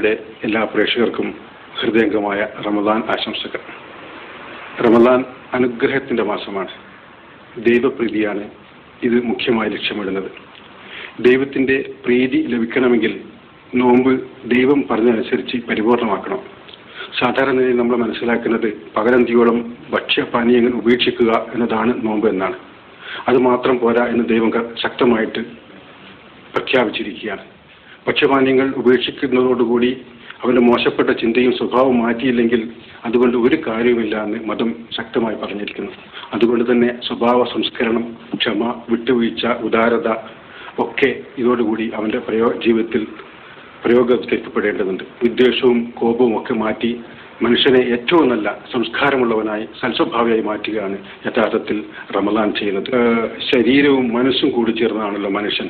ഇവിടെ എല്ലാ പ്രേക്ഷകർക്കും ഹൃദയംഗമായ റമദാൻ ആശംസകൾ. റമദാൻ അനുഗ്രഹത്തിന്റെ മാസമാണ്. ദൈവപ്രീതിയാണ് ഇത് മുഖ്യമായി ലക്ഷ്യമിടുന്നത്. ദൈവത്തിന്റെ പ്രീതി ലഭിക്കണമെങ്കിൽ നോമ്പ് ദൈവം പറഞ്ഞതനുസരിച്ച് പരിപൂർണമാക്കണം. സാധാരണ നിലയിൽ നമ്മൾ മനസ്സിലാക്കുന്നത് പകരന്തിയോളം ഭക്ഷ്യപാനീയങ്ങൾ ഉപേക്ഷിക്കുക എന്നതാണ് നോമ്പ് എന്നാണ്. അത് മാത്രം പോരാ എന്ന് ദൈവം ശക്തമായിട്ട് പ്രഖ്യാപിച്ചിരിക്കുകയാണ്. ഭക്ഷ്യപാനീയങ്ങൾ ഉപേക്ഷിക്കുന്നതോടുകൂടി അവന്റെ മോശപ്പെട്ട ചിന്തയും സ്വഭാവവും മാറ്റിയില്ലെങ്കിൽ അതുകൊണ്ട് ഒരു കാര്യവുമില്ല എന്ന് മതം ശക്തമായി പറഞ്ഞിരിക്കുന്നു. അതുകൊണ്ട് തന്നെ സ്വഭാവ സംസ്കരണം ക്ഷമ വിട്ടുവീഴ്ച ഉദാരത ഒക്കെ ഇതോടുകൂടി അവന്റെ പ്രയോ ജീവിതത്തിൽ പ്രയോഗത്തിൽപ്പെടേണ്ടതുണ്ട് വിദ്വേഷവും കോപവും ഒക്കെ മാറ്റി മനുഷ്യനെ ഏറ്റവും നല്ല സംസ്കാരമുള്ളവനായി സൽസ്വഭാവിയായി മാറ്റുകയാണ് യഥാർത്ഥത്തിൽ റമദാൻ ചെയ്യുന്നത്. ശരീരവും മനസ്സും കൂടി ചേർന്നാണല്ലോ മനുഷ്യൻ.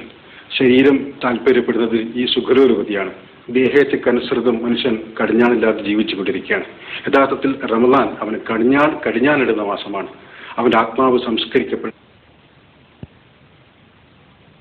ശരീരം താല്പര്യപ്പെടുന്നത് ഈ സുഖരൂപതിയാണ് ദേഹത്തിക്കനുസൃതം മനുഷ്യൻ കടിഞ്ഞാണില്ലാതെ ജീവിച്ചുകൊണ്ടിരിക്കുകയാണ്. യഥാർത്ഥത്തിൽ റമദാൻ അവന് കടിഞ്ഞാൻ കടിഞ്ഞാനിടുന്ന മാസമാണ്. അവന്റെ ആത്മാവ് സംസ്കരിക്കപ്പെടും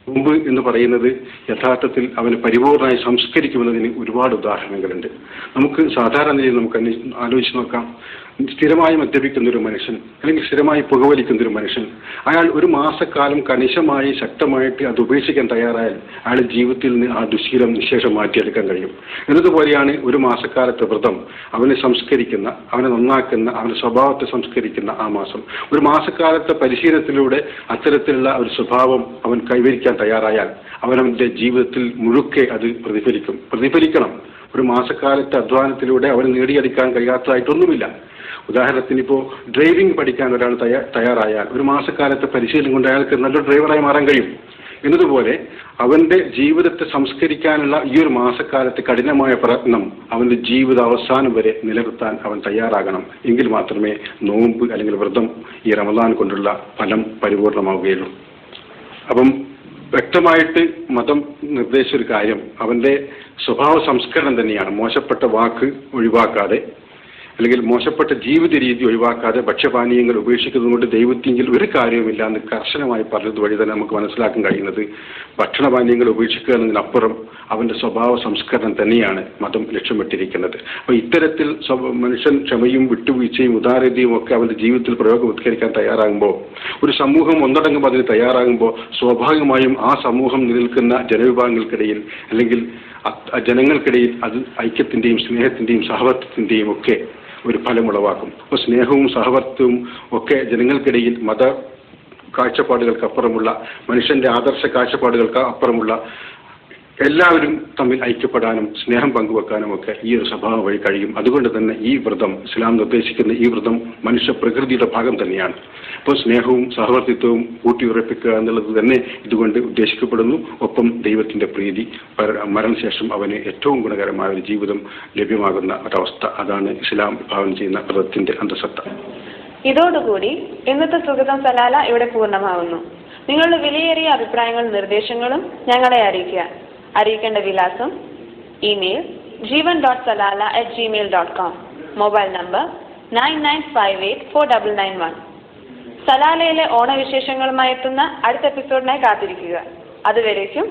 നോമ്പ് എന്ന് പറയുന്നത് യഥാർത്ഥത്തിൽ അവന് പരിപൂർണമായി സംസ്കരിക്കുമെന്നതിന് ഒരുപാട് ഉദാഹരണങ്ങളുണ്ട്. നമുക്ക് സാധാരണ നിലയിൽ നമുക്ക് ആലോചിച്ച് നോക്കാം. സ്ഥിരമായി മദ്യപിക്കുന്ന ഒരു മനുഷ്യൻ അല്ലെങ്കിൽ സ്ഥിരമായി പുകവലിക്കുന്ന ഒരു മനുഷ്യൻ അയാൾ ഒരു മാസക്കാലം കണിശമായി ശക്തമായിട്ട് അത് ഉപേക്ഷിക്കാൻ തയ്യാറായാൽ അയാളുടെ ജീവിതത്തിൽ നിന്ന് ആ ദുശീലം നിശേഷം മാറ്റിയെടുക്കാൻ കഴിയും. എന്നതുപോലെയാണ് ഒരു മാസക്കാലത്തെ വ്രതം. അവനെ സംസ്കരിക്കുന്ന അവനെ നന്നാക്കുന്ന അവന്റെ സ്വഭാവത്തെ സംസ്കരിക്കുന്ന ആ മാസം. ഒരു മാസക്കാലത്തെ പരിശീലനത്തിലൂടെ അത്തരത്തിലുള്ള ഒരു സ്വഭാവം അവൻ കൈവരിക്കാൻ തയ്യാറായാൽ അവനവന്റെ ജീവിതത്തിൽ മുഴുക്കെ അത് പ്രതിഫലിക്കും. പ്രതിഫലിക്കണം. ഒരു മാസക്കാലത്തെ അധ്വാനത്തിലൂടെ അവന് നേടിയെടുക്കാൻ കഴിയാത്തതായിട്ടൊന്നുമില്ല. ഉദാഹരണത്തിന് ഇപ്പോൾ ഡ്രൈവിംഗ് പഠിക്കാൻ ഒരാൾ തയ്യാ തയ്യാറായാൽ ഒരു മാസക്കാലത്തെ പരിശീലനം കൊണ്ട് അയാൾക്ക് നല്ലൊരു ഡ്രൈവറായി മാറാൻ കഴിയും. എന്നതുപോലെ അവന്റെ ജീവിതത്തെ സംസ്കരിക്കാനുള്ള ഈ ഒരു മാസക്കാലത്തെ കഠിനമായ പ്രയത്നം അവന്റെ ജീവിത അവസാനം വരെ നിലനിർത്താൻ അവൻ തയ്യാറാകണം. എങ്കിൽ മാത്രമേ നോമ്പ് അല്ലെങ്കിൽ വ്രതം ഈ റമദാൻ കൊണ്ടുള്ള ഫലം പരിപൂർണമാവുകയുള്ളൂ. അപ്പം വ്യക്തമായിട്ട് മതം നിർദ്ദേശിച്ച ഒരു കാര്യം. അവന്റെ സ്വഭാവ സംസ്കരണം തന്നെയാണ്. മോശപ്പെട്ട വാക്ക് ഒഴിവാക്കാതെ അല്ലെങ്കിൽ മോശപ്പെട്ട ജീവിത രീതി ഒഴിവാക്കാതെ ഭക്ഷ്യപാനീയങ്ങൾ ഉപേക്ഷിക്കുന്നത് കൊണ്ട് ദൈവത്തിങ്കിൽ ഒരു കാര്യവുമില്ല എന്ന് കർശനമായി പറഞ്ഞത് വഴി തന്നെ നമുക്ക് മനസ്സിലാക്കാൻ കഴിയുന്നത് ഭക്ഷണപാനീയങ്ങൾ ഉപേക്ഷിക്കുക എന്നതിനപ്പുറം അവന്റെ സ്വഭാവ സംസ്കരണം തന്നെയാണ് മതം ലക്ഷ്യമിട്ടിരിക്കുന്നത്. അപ്പോൾ ഇത്തരത്തിൽ മനുഷ്യൻ ക്ഷമയും വിട്ടുവീഴ്ചയും ഉദാരതയും ഒക്കെ അവന്റെ ജീവിതത്തിൽ പ്രയോഗവത്കരിക്കാൻ തയ്യാറാകുമ്പോൾ ഒരു സമൂഹം ഒന്നടങ്കം അതിന് തയ്യാറാകുമ്പോൾ സ്വാഭാവികമായും ആ സമൂഹം നിലനിൽക്കുന്ന ജനവിഭാഗങ്ങൾക്കിടയിൽ അല്ലെങ്കിൽ ജനങ്ങൾക്കിടയിൽ അത് ഐക്യത്തിന്റെയും സ്നേഹത്തിന്റെയും സഹവർത്തത്തിന്റെയും ഒക്കെ ഒരു ഫലമുളവാക്കും അപ്പോൾ സ്നേഹവും സഹവർത്തവും ഒക്കെ ജനങ്ങൾക്കിടയിൽ മത കാഴ്ചപ്പാടുകൾക്ക് അപ്പുറമുള്ള മനുഷ്യന്റെ ആദർശ കാഴ്ചപ്പാടുകൾക്ക് അപ്പുറമുള്ള എല്ലാവരും തമ്മിൽ ഐക്യപ്പെടാനും സ്നേഹം പങ്കുവെക്കാനും ഒക്കെ ഈ ഒരു സ്വഭാവം വഴി കഴിയും. അതുകൊണ്ട് തന്നെ ഈ വ്രതം ഇസ്ലാം നിർദ്ദേശിക്കുന്ന ഈ വ്രതം മനുഷ്യ പ്രകൃതിയുടെ ഭാഗം തന്നെയാണ്. അപ്പോൾ സ്നേഹവും സഹവർത്തിത്വവും ഊട്ടിയുറപ്പിക്കുക എന്നുള്ളത് തന്നെ ഇതുകൊണ്ട് ഉദ്ദേശിക്കപ്പെടുന്നു. ഒപ്പം ദൈവത്തിന്റെ പ്രീതി മരണശേഷം അവന് ഏറ്റവും ഗുണകരമായ ഒരു ജീവിതം ലഭ്യമാകുന്ന ഒരവസ്ഥ. അതാണ് ഇസ്ലാം വിഭാവനം ചെയ്യുന്ന വ്രതത്തിന്റെ അന്തസത്ത. ഇതോടുകൂടി ഇന്നത്തെ സുഗതം സലാല ഇവിടെ പൂർണമാകുന്നു നിങ്ങളുടെ വിലയേറിയ അഭിപ്രായങ്ങളും നിർദ്ദേശങ്ങളും ഞങ്ങളെ അറിയിക്കുക. അറിയിക്കേണ്ട വിലാസം email Jeevan dot Salalah at gmail dot com mobile number nine nine five eight four double nine one. സലാലയിലെ ഓണവിശേഷങ്ങളുമായി എത്തുന്ന അടുത്ത എപ്പിസോഡിനായി കാത്തിരിക്കുക. അതുവരേക്കും